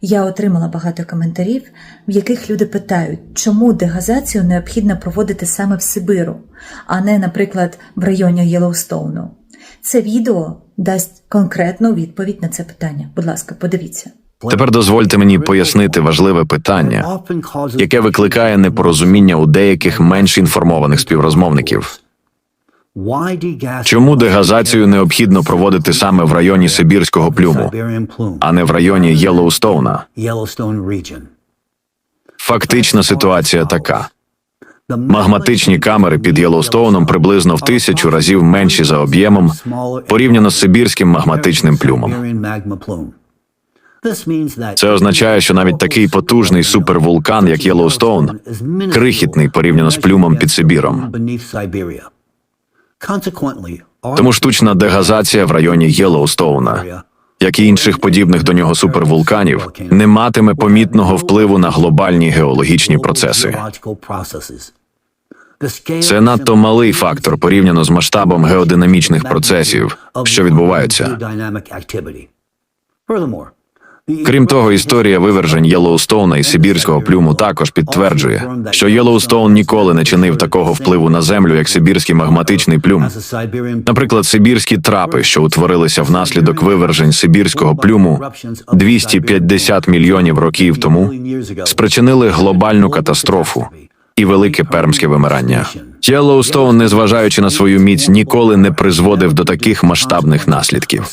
Я отримала багато коментарів, в яких люди питають, чому дегазацію необхідно проводити саме в Сибиру, а не, наприклад, в районі Єлоустоуну. Це відео дасть конкретну відповідь на це питання. Будь ласка, подивіться. Тепер дозвольте мені пояснити важливе питання, яке викликає непорозуміння у деяких менш інформованих співрозмовників. Чому дегазацію необхідно проводити саме в районі Сибірського плюму, а не в районі Єлоустоуна? Фактична ситуація така: магматичні камери під Єлоустоуном приблизно в тисячу разів менші за об'ємом порівняно з сибірським магматичним плюмом. Це означає, що навіть такий потужний супервулкан, як Єлоустоун, крихітний порівняно з плюмом під Сибіром. Тому штучна дегазація в районі Єлоустоуна, як і інших подібних до нього супервулканів, не матиме помітного впливу на глобальні геологічні процеси. Це надто малий фактор порівняно з масштабом геодинамічних процесів, що відбуваються. Крім того, історія вивержень Єлоустоуна і Сибірського плюму також підтверджує, що Єлоустоун ніколи не чинив такого впливу на землю, як Сибірський магматичний плюм. Наприклад, сибірські трапи, що утворилися внаслідок вивержень Сибірського плюму 250 мільйонів років тому, спричинили глобальну катастрофу і велике пермське вимирання. Єлоустоун, незважаючи на свою міць, ніколи не призводив до таких масштабних наслідків.